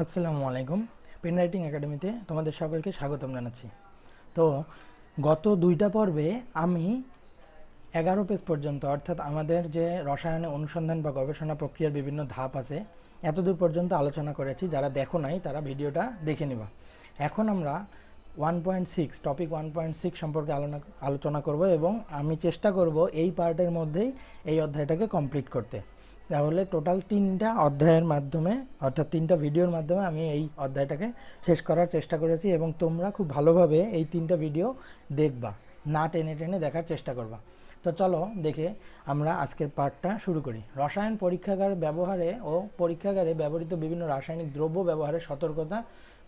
আসসালামু আলাইকুম। Pen writing একাডেমিতে তোমাদের সকলকে স্বাগতম জানাচ্ছি। তো গত দুইটা পর্বে আমি এগারো পেজ পর্যন্ত, অর্থাৎ আমাদের যে রসায়নে অনুসন্ধান বা গবেষণা প্রক্রিয়ার বিভিন্ন ধাপ আছে, এতদূর পর্যন্ত আলোচনা করেছি। যারা দেখো নাই, তারা ভিডিওটা দেখে নেবা। এখন আমরা one point six topic one point six সম্পর্কে আলোচনা আলোচনা করব এবং আমি চেষ্টা করব এই পার্টের মধ্যেই এই অধ্যায়টাকে কমপ্লিট করতে। তাহলে টোটাল তিনটা অধ্যায়ের মাধ্যমে, অর্থাৎ তিনটা ভিডিওর মাধ্যমে আমি এই অধ্যায়টাকে শেষ করার চেষ্টা করেছি এবং তোমরা খুব ভালোভাবে এই তিনটা ভিডিও দেখবা, না টেনে টেনে দেখার চেষ্টা করবা। তো চলো দেখে আমরা আজকের পার্টটা শুরু করি। রসায়ন পরীক্ষাগার ব্যবহারে ও পরীক্ষাগারে ব্যবহৃত বিভিন্ন রাসায়নিক দ্রব্য ব্যবহারের সতর্কতা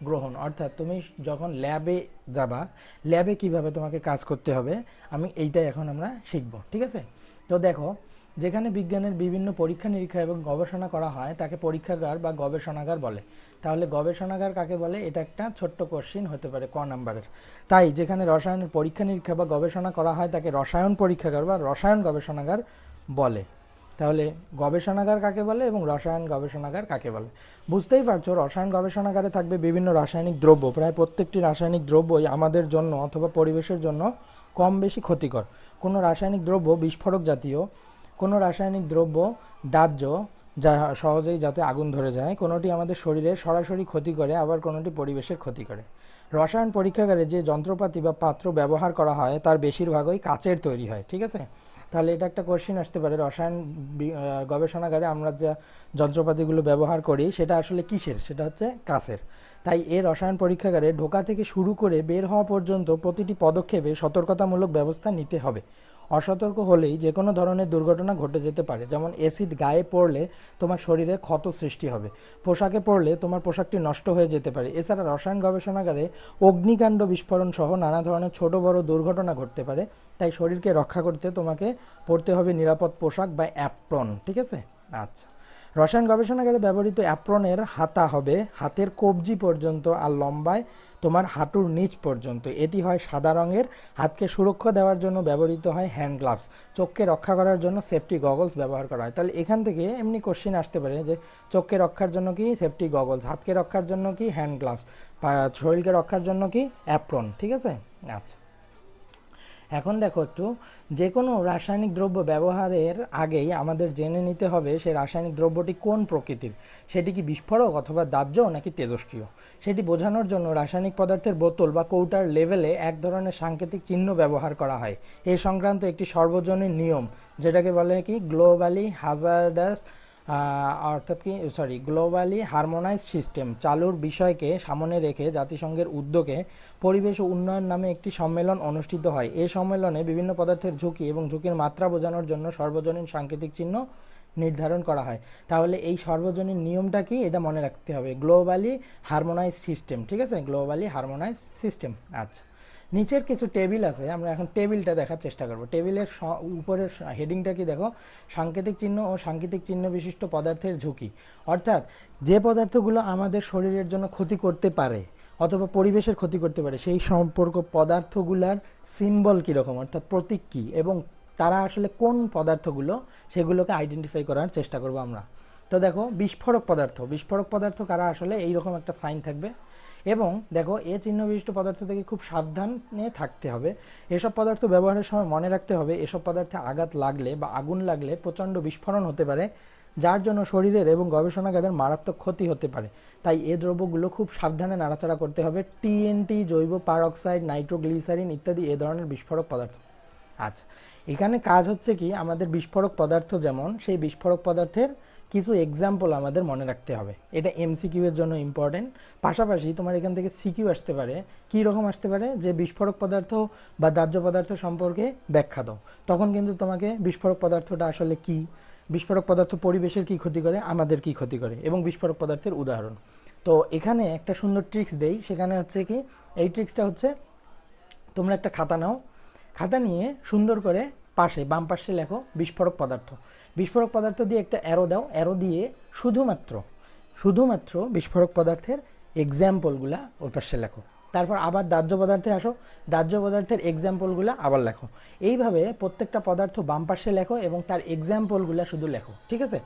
গ্রহণ। অর্থাৎ তুমি যখন ল্যাবে যাবা ল্যাবে কীভাবে তোমাকে কাজ করতে হবে, আমি এইটাই এখন আমরা শিখব, ঠিক আছে? তো দেখো যেখানে বিজ্ঞানের বিভিন্ন পরীক্ষা নিরীক্ষা এবং গবেষণা করা হয়, তাকে পরীক্ষাগার বা গবেষণাগার বলে। তাহলে গবেষণাগার কাকে বলে? এটা একটা ছোট্ট কোশ্চিন হতে পারে ক নাম্বারের। তাই যেখানে রসায়নের পরীক্ষা নিরীক্ষা বা গবেষণা করা হয়, তাকে রসায়ন পরীক্ষাগার বা রসায়ন গবেষণাগার বলে। তাহলে গবেষণাগার কাকে বলে এবং রসায়ন গবেষণাগার কাকে বলে? বুঝতেই পারছ, রসায়ন গবেষণাগারে থাকবে বিভিন্ন রাসায়নিক দ্রব্য। প্রায় প্রত্যেকটি রাসায়নিক দ্রব্যই আমাদের জন্য অথবা পরিবেশের জন্য কম বেশি ক্ষতিকর। কোনো রাসায়নিক দ্রব্য বিস্ফোরক জাতীয় কোনো রাসায়নিক দ্রব্য, দাহ্য, যা সহজেই যাতে আগুন ধরে যায়, কোনোটি আমাদের শরীরে সরাসরি ক্ষতি করে, আবার কোনোটি পরিবেশের ক্ষতি করে। রসায়ন পরীক্ষাগারে যে যন্ত্রপাতি বা পাত্র ব্যবহার করা হয়, তার বেশিরভাগই কাচের তৈরি হয়, ঠিক আছে? তাহলে এটা একটা কোশ্চেন আসতে পারে। রসায়ন গবেষণাগারে আমরা যা যন্ত্রপাতিগুলো ব্যবহার করি, সেটা আসলে কিসের? সেটা হচ্ছে কাচের। তাই এ রসায়ন পরীক্ষাগারে ঢোকা থেকে শুরু করে বের হওয়া পর্যন্ত প্রতিটি পদক্ষেপে সতর্কতামূলক ব্যবস্থা নিতে হবে। অসতর্ক হলেই যে কোনো ধরনের দুর্ঘটনা ঘটে যেতে পারে। যেমন অ্যাসিড গায়ে পড়লে তোমার শরীরে ক্ষত সৃষ্টি হবে। পোশাকে পড়লে তোমার পোশাকটি নষ্ট হয়ে যেতে পারে। এছাড়া রসায়ন গবেষণাগারে অগ্নিকাণ্ড বিস্ফোরণ সহ নানা ধরনের ছোট বড় দুর্ঘটনা ঘটতে পারে। তাই শরীরকে রক্ষা করতে তোমাকে পরতে হবে নিরাপদ পোশাক বা অ্যাপ্রন, ঠিক আছে? আচ্ছা। রসায়ন গবেষণাগারে ব্যবহৃত অ্যাপ্রনের হাতা হবে হাতের কবজি পর্যন্ত আর লম্বায় তোমার হাঁটুর নিচ পর্যন্ত। এটি হয় সাদা রঙের, হাতকে সুরক্ষা দেওয়ার জন্য ব্যবহৃত হয় হ্যান্ড গ্লাভস চোখকে রক্ষা করার জন্য সেফটি গগলস ব্যবহার করা হয়। তাহলে এখান থেকে এমনি কোশ্চিন আসতে পারে যে, চোখকে রক্ষার জন্য কি সেফটি গগলস হাতকে রক্ষার জন্য কি হ্যান্ড গ্লাভস শরীরকে রক্ষার জন্য কি অ্যাপ্রন ঠিক আছে? আচ্ছা। এখন দেখো একটু যে কোনো রাসায়নিক দ্রব্য ব্যবহারের আগেই আমাদের জেনে নিতে হবে সেই রাসায়নিক দ্রব্যটি কোন প্রকৃতির। সেটি কি বিস্ফোরক অথবা দাহ্য নাকি তেজস্ক্রিয় সেটি বোঝানোর জন্য রাসায়নিক পদার্থের বোতল বা কৌটার লেভেলে এক ধরনের সাংকেতিক চিহ্ন ব্যবহার করা হয়। এই সংক্রান্ত একটি সর্বজনীন নিয়ম, যেটাকে বলে কি গ্লোবালি হাজার্ডাস অর্থাৎ কি সরি গ্লোবালি হারমোনাইজড সিস্টেম চালুর বিষয়কে সামনে রেখে জাতিসংঘের উদ্যোগে পরিবেশ ও উন্নয়ন নামে একটি সম্মেলন অনুষ্ঠিত হয়। এই সম্মেলনে বিভিন্ন পদার্থের ঝুঁকি এবং ঝুঁকির মাত্রা বোঝানোর জন্য সর্বজনীন সাংকেতিক চিহ্ন নির্ধারণ করা হয়। তাহলে এই সর্বজনীন নিয়মটা কি? এটা মনে রাখতে হবে। গ্লোবালি হারমোনাইজ সিস্টেম ঠিক আছে? গ্লোবালি হারমোনাইজ সিস্টেম আচ্ছা। নিচের কিছু টেবিল আছে, আমরা এখন টেবিলটা দেখার চেষ্টা করব। টেবিলের উপরের হেডিংটা কি দেখো? সাংকেতিক চিহ্ন ও সাংকেতিক চিহ্ন বিশিষ্ট পদার্থের ঝুঁকি। অর্থাৎ যে পদার্থগুলো আমাদের শরীরের জন্য ক্ষতি করতে পারে, অথবা পরিবেশের ক্ষতি করতে পারে, সেই সম্পর্ক পদার্থগুলার সিম্বল কীরকম? অর্থাৎ প্রতীক কী? এবং তারা আসলে কোন পদার্থগুলো? সেগুলোকে আইডেন্টিফাই করার চেষ্টা করব আমরা। তো দেখো, বিস্ফোরক পদার্থ। বিস্ফোরক পদার্থ কারা আসলে? এইরকম একটা সাইন থাকবে। এবং দেখো, এ চিহ্ন বিশিষ্ট পদার্থ থেকে খুব সাবধানে থাকতে হবে। এসব পদার্থ ব্যবহারের সময় মনে রাখতে হবে, এসব পদার্থে আঘাত লাগলে বা আগুন লাগলে প্রচণ্ড বিস্ফোরণ হতে পারে, যার জন্য শরীরের এবং গবেষণাগারের মারাত্মক ক্ষতি হতে পারে। তাই এ দ্রব্যগুলো খুব সাবধানে নাড়াচাড়া করতে হবে। টিএনটি জৈব পারক্সাইড, নাইট্রোগ্লিসারিন ইত্যাদি এ ধরনের বিস্ফোরক পদার্থ। আচ্ছা এখানে কাজ হচ্ছে কি? আমাদের বিস্ফোরক পদার্থ যেমন, সেই বিস্ফোরক পদার্থের কিছু এক্সাম্পল আমাদের মনে রাখতে হবে। এটা এমসিকিউ এর জন্য ইম্পর্টেন্ট পাশাপাশি তোমার এখান থেকে সিকিউ আসতে পারে। কী রকম আসতে পারে? যে বিস্ফোরক পদার্থ বা দাহ্য পদার্থ সম্পর্কে ব্যাখ্যা দাও। তখন কিন্তু তোমাকে বিস্ফোরক পদার্থটা আসলে কি? বিস্ফোরক পদার্থ পরিবেশের কি ক্ষতি করে? আমাদের কি ক্ষতি করে? এবং বিস্ফোরক পদার্থের উদাহরণ। তো এখানে একটা সুন্দর ট্রিক্স দেই। সেখানে হচ্ছে কি? এই ট্রিক্সটা হচ্ছে, তোমরা একটা খাতা নাও। খাতা নিয়ে সুন্দর করে পাশে, বাম পাশে লেখো, বিস্ফোরক পদার্থ। বিস্ফোরক পদার্থ দিয়ে একটা অ্যারো দাও অ্যারো দিয়ে শুধুমাত্র শুধুমাত্র বিস্ফোরক পদার্থের এক্সাম্পলগুলা ওই পাশে লেখো। তারপর আবার দাহ্য পদার্থে আসো, দাহ্য পদার্থের এক্সাম্পলগুলো আবার লেখো। এইভাবে প্রত্যেকটা পদার্থ বাম পাশে লেখো এবং তার এক্সাম্পলগুলো শুধু লেখো, ঠিক আছে?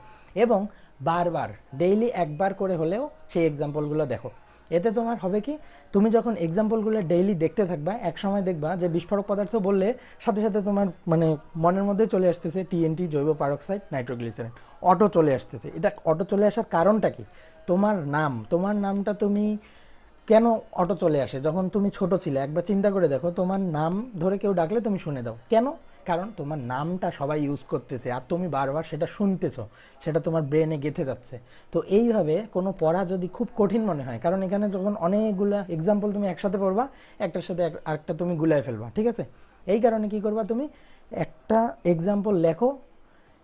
এবং বারবার ডেইলি একবার করে হলেও সেই এক্সাম্পলগুলো দেখো। এতে তোমার হবে কি, তুমি যখন এক্সাম্পলগুলো ডেইলি দেখতে থাকবা এক সময় দেখবা যে বিস্ফোরক পদার্থ বললে সাথে সাথে তোমার মানে মনের মধ্যে চলে আসতেছে টিএনটি জৈব পারক্সাইড নাইট্রোগ্লিসারিন অটো চলে আসতেছে। এটা অটো চলে আসার কারণটা কি? তোমার নাম, তোমার নামটা তুমি কেন অটো চলে আসে? যখন তুমি ছোট ছিলে, একবার চিন্তা করে দেখো, তোমার নাম ধরে কেউ ডাকলে তুমি শুনে দাও। কেন? কারণ তোমার নামটা সবাই ইউজ করতেছে আর তুমি বারবার সেটা শুনতেছো, সেটা তোমার ব্রেনে গেঁথে যাচ্ছে। তো এইভাবে কোনো পড়া যদি খুব কঠিন মনে হয়, কারণ এখানে যখন অনেকগুলো এক্সাম্পল তুমি একসাথে পড়বা, একটার সাথে আরেকটা তুমি গুলায় ফেলবা, ঠিক আছে? এই কারণে কি করবা তুমি? একটা এক্সাম্পল লেখো,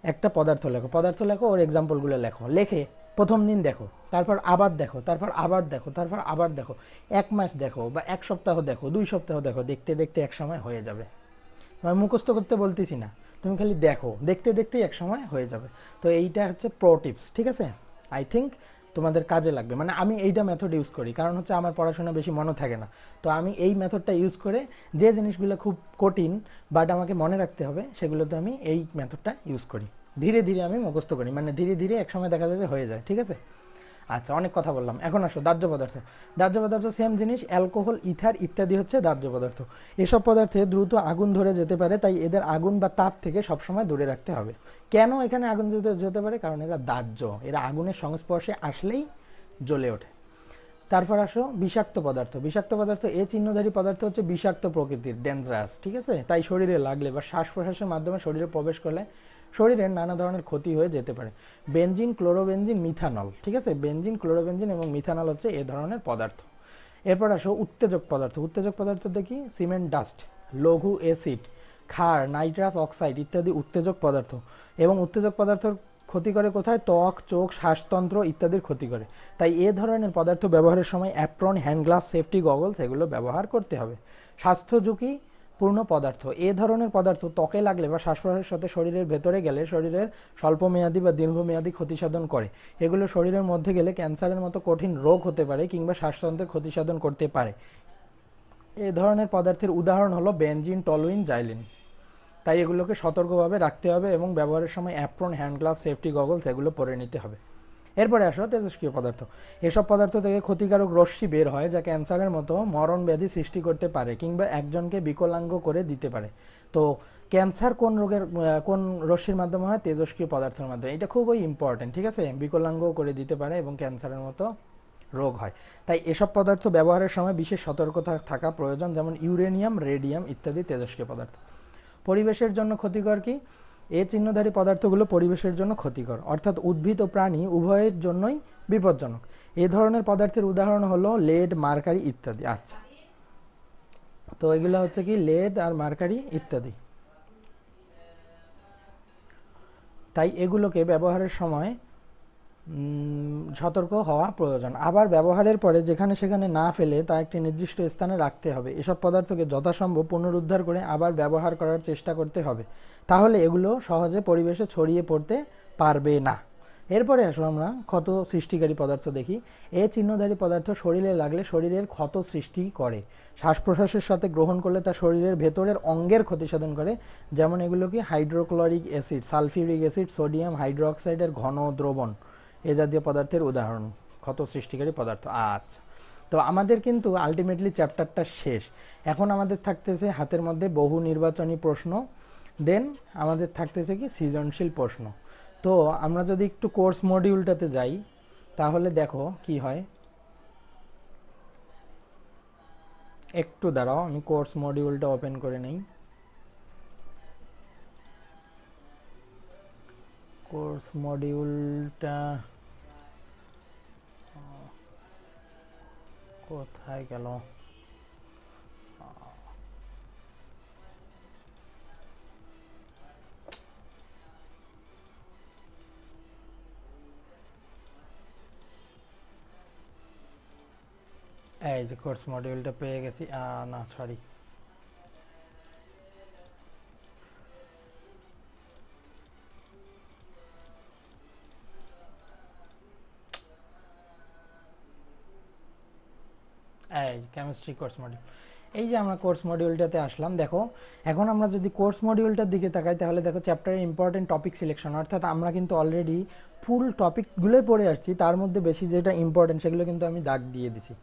একটা পদার্থ লেখো পদার্থ লেখো ওর এক্সাম্পলগুলো লেখো, লেখে প্রথম দিন দেখো, তারপর আবার দেখো, তারপর আবার দেখো, তারপর আবার দেখো, এক মাস দেখো বা এক সপ্তাহ দেখো, দুই সপ্তাহ দেখো, দেখতে দেখতে এক সময় হয়ে যাবে। আমি মুখস্থ করতে বলতেছি না। তুমি খালি দেখো, দেখতে দেখতেই এক সময় হয়ে যাবে। তো এইটা হচ্ছে প্রো টিপস ঠিক আছে? আই থিঙ্ক তোমাদের কাজে লাগবে। মানে আমি এইটা মেথড ইউজ করি, কারণ হচ্ছে আমার পড়াশোনা বেশি মনে থাকে না। তো আমি এই মেথডটা ইউজ করে যে জিনিসগুলো খুব কঠিন বাট আমাকে মনে রাখতে হবে, সেগুলোতে আমি এই মেথডটা ইউজ করি। ধীরে ধীরে আমি মুখস্থ করি মানে ধীরে ধীরে এক সময় দেখা যায় যে হয়ে যায়, ঠিক আছে? আচ্ছা অনেক কথা বললাম। এখন আসো, দাহ্য পদার্থ। দাহ্য পদার্থ সেম জিনিস অ্যালকোহল ইথার ইত্যাদি হচ্ছে দাহ্য পদার্থ। এসব পদার্থে দ্রুত আগুন ধরে যেতে পারে, তাই এদের আগুন বা তাপ থেকে সবসময় দূরে রাখতে হবে। কেন এখানে আগুন যেতে যেতে পারে? কারণ এরা দাহ্য। এরা আগুনের সংস্পর্শে আসলেই জ্বলে ওঠে। তারপর আসো, বিষাক্ত পদার্থ। বিষাক্ত পদার্থ, এ চিহ্নধারী পদার্থ হচ্ছে বিষাক্ত প্রকৃতির ডেঞ্জারাস ঠিক আছে? তাই শরীরে লাগলে বা শ্বাস প্রশ্বাসের মাধ্যমে শরীরে প্রবেশ করলে শরীরের নানা ধরনের ক্ষতি হয়ে যেতে পারে। বেনজিন, ক্লোরোবেনজিন, মিথানল, ঠিক আছে? বেনজিন, ক্লোরোবেনজিন এবং মিথানল হচ্ছে এ ধরনের পদার্থ। এরপর আসো উত্তেজক পদার্থ। উত্তেজক পদার্থ দেখি সিমেন্ট, ডাস্ট, লঘু অ্যাসিড, ক্ষার, নাইট্রাস অক্সাইড ইত্যাদি উত্তেজক পদার্থ। এবং উত্তেজক পদার্থের ক্ষতি করে কোথায়? ত্বক, চোখ, শ্বাসতন্ত্র ইত্যাদির ক্ষতি করে। তাই এ ধরনের পদার্থ ব্যবহারের সময় apron, hand glove safety goggles এগুলো ব্যবহার করতে হবে। স্বাস্থ্য ঝুঁকি পূর্ণ পদার্থ। এ ধরনের পদার্থ ত্বকে লাগলে বা শ্বাস প্রশ্বাসের সাথে শরীরের ভেতরে গেলে শরীরের স্বল্পমেয়াদী বা দীর্ঘমেয়াদী ক্ষতি সাধন করে। এগুলো শরীরের মধ্যে গেলে ক্যান্সারের মতো কঠিন রোগ হতে পারে কিংবা শ্বাসতন্ত্রের ক্ষতি সাধন করতে পারে। এ ধরনের পদার্থের উদাহরণ হলো বেনজিন, টলুইন, জাইলিন। তাই এগুলোকে সতর্কভাবে রাখতে হবে এবং ব্যবহারের সময় apron, hand glove safety goggles এগুলো পরে নিতে হবে। এরপরে আসো তেজস্ক্রিয় পদার্থ। এসব পদার্থ থেকে ক্ষতিকারক রশ্মি বের হয় যা ক্যান্সারের মতো মরণ ব্যাধি সৃষ্টি করতে পারে কিংবা একজনকে বিকলাঙ্গ করে দিতে পারে। তো ক্যান্সার কোন রোগের কোন রশ্মির মাধ্যমে হয়? তেজস্ক্রিয় পদার্থের মাধ্যমে। এটা খুবই ইম্পর্টেন্ট ঠিক আছে? বিকলাঙ্গ করে দিতে পারে এবং ক্যান্সারের মতো রোগ হয়। তাই এসব পদার্থ ব্যবহারের সময় বিশেষ সতর্কতা থাকা প্রয়োজন, যেমন ইউরেনিয়াম, রেডিয়াম ইত্যাদি তেজস্ক্রিয় পদার্থ। পরিবেশের জন্য ক্ষতিকর কি? এ চিহ্নধারী পদার্থগুলো পরিবেশের জন্য ক্ষতিকর। অর্থাৎ উদ্ভিদ ও প্রাণী উভয়ের জন্যই বিপজ্জনক। এ ধরনের পদার্থের উদাহরণ হলো লেড, মার্কারি ইত্যাদি। আচ্ছা। তো এগুলো হচ্ছে কি লেড আর মার্কারি ইত্যাদি। তাই এগুলোকে ব্যবহারের সময় সতর্ক হওয়া প্রয়োজন। আবার ব্যবহারের পরে যেখানে সেখানে না ফেলে তা একটি নির্দিষ্ট স্থানে রাখতে হবে। এসব পদার্থকে যথাসম্ভব পুনরুদ্ধার করে আবার ব্যবহার করার চেষ্টা করতে হবে। তাহলে এগুলো সহজে পরিবেশে ছড়িয়ে পড়তে পারবে না। এরপরে আসো আমরা, ক্ষত সৃষ্টিকারী পদার্থ দেখি। এ চিহ্নধারী পদার্থ শরীরে লাগলে শরীরের ক্ষত সৃষ্টি করে। শ্বাস প্রশ্বাসের সাথে গ্রহণ করলে তা শরীরের ভেতরের অঙ্গের ক্ষতি সাধন করে। যেমন এগুলো কি hydrochloric acid, sulphuric acid, sodium হাইড্রোক্সাইডের ঘন দ্রবণ। এ জাতীয় পদার্থের উদাহরণ, ক্ষত সৃষ্টিকারী পদার্থ। আচ্ছা। তো আমাদের কিন্তু আলটিমেটলি চ্যাপ্টারটা শেষ। এখন আমাদের থাকতেছে হাতের মধ্যে বহু নির্বাচনী প্রশ্ন দেন আমাদের থাকতেছে কি সৃজনশীল প্রশ্ন। তো আমরা যদি একটু কোর্স মডিউলটাতে যাই, তাহলে দেখো কি হয়। একটু দাঁড়াও, আমি কোর্স মডিউলটা ওপেন করে নেই। কোর্স মডিউলটা কোথায় গেল? এই যে কোর্স মডিউলটা পেয়ে গেছি। না সরি কেমিস্ট্রি কোর্স মডিউল এই যে আমরা কোর্স মডিউলটাতে আসলাম, দেখো, এখন আমরা যদি কোর্স মডিউলটার দিকে তাকাই, তাহলে দেখো চ্যাপ্টারের ইম্পর্টেন্ট টপিক সিলেকশন অর্থাৎ আমরা কিন্তু অলরেডি ফুল টপিকগুলোই পড়ে আসছি, তার মধ্যে বেশি যেটা ইম্পর্টেন্ট সেগুলো কিন্তু আমি দাগ দিয়ে দিছি।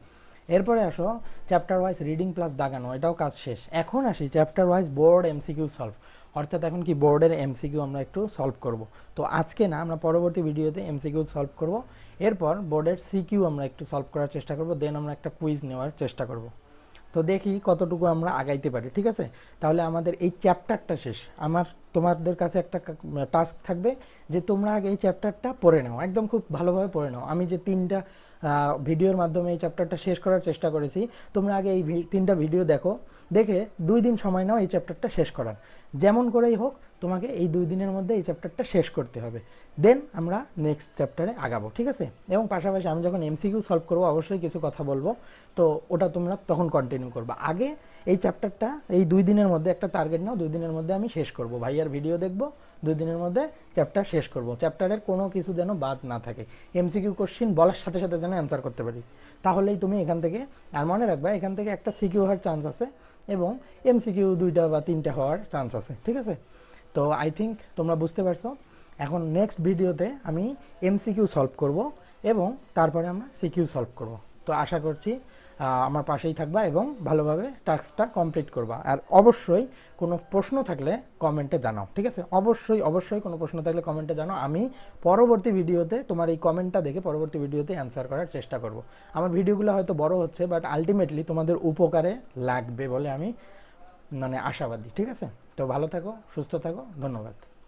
এরপরে আসো চ্যাপ্টার ওয়াইজ রিডিং প্লাস দাগানো, এটাও কাজ শেষ। এখন আসি chapter wise board MCQ solve অর্থাৎ এখন কি বোর্ডের এমসিকিউ আমরা একটু সলভ করব। তো আজকে না, আমরা পরবর্তী ভিডিওতে এমসিকিউ সলভ করব। এরপর বোর্ডের সিকিউ আমরা একটু সলভ করার চেষ্টা করব দেন আমরা একটা কুইজ নেওয়ার চেষ্টা করব। তো দেখি কতটুকু আমরা আগাইতে পারি, ঠিক আছে? তাহলে আমাদের এই চ্যাপ্টারটা শেষ। আমার, তোমাদের কাছে একটা টাস্ক থাকবে যে তোমরা আগে এই চ্যাপ্টারটা পড়ে নাও, একদম খুব ভালোভাবে পড়ে নাও। আমি যে তিনটা ভিডিওর মাধ্যমে এই চ্যাপ্টারটা শেষ করার চেষ্টা করেছি। তোমরা আগে এই তিনটা ভিডিও দেখো। দেখে দুই দিন সময় নাও এই চ্যাপ্টারটা শেষ করার। যেমন করেই হোক তোমাকে এই দুই দিনের মধ্যে এই চ্যাপ্টারটা শেষ করতে হবে। দেন আমরা নেক্সট চ্যাপ্টারে আগাবো, ঠিক আছে? এবং পাশাপাশি আমি যখন এমসিকিউ সলভ করব, অবশ্যই কিছু কথা বলব। তো ওটা তোমরা তখন কন্টিনিউ করবা। আগে এই চ্যাপ্টারটা এই দুই দিনের মধ্যে একটা টার্গেট নাও, দুই দিনের মধ্যে আমি শেষ করব। ভাইয়ার ভিডিও দেখব, দুই দিনের মধ্যে চ্যাপ্টার শেষ করব। চ্যাপ্টারের কোনো কিছু যেন বাদ না থাকে। এমসিকিউ কোশ্চিন বলার সাথে সাথে যেন অ্যান্সার করতে পারি। তাহলেই তুমি এখান থেকে, আর মনে রাখবা, এখান থেকে একটা সিকিউ হওয়ার চান্স আছে এবং এমসিকিউ দুইটা বা তিনটা হওয়ার চান্স আছে, ঠিক আছে? তো আই থিঙ্ক তোমরা বুঝতে পারছ। এখন নেক্সট ভিডিওতে আমি এমসিকিউ সলভ করব এবং তারপরে আমরা সিকিউ সলভ করব। তো আশা করছি আমার পাশেই থাকবা এবং ভালোভাবে টাস্কটা কমপ্লিট করবা। আর অবশ্যই কোনো প্রশ্ন থাকলে কমেন্টে জানাও, ঠিক আছে? অবশ্যই অবশ্যই কোনো প্রশ্ন থাকলে কমেন্টে জানাও। আমি পরবর্তী ভিডিওতে তোমার এই কমেন্টটা দেখে পরবর্তী ভিডিওতে অ্যান্সার করার চেষ্টা করব। আমার ভিডিওগুলো হয়তো বড় হচ্ছে বাট আলটিমেটলি তোমাদের উপকারে লাগবে বলে আমি মানে আশাবাদী ঠিক আছে? তো ভালো থাকো সুস্থ থাকো ধন্যবাদ।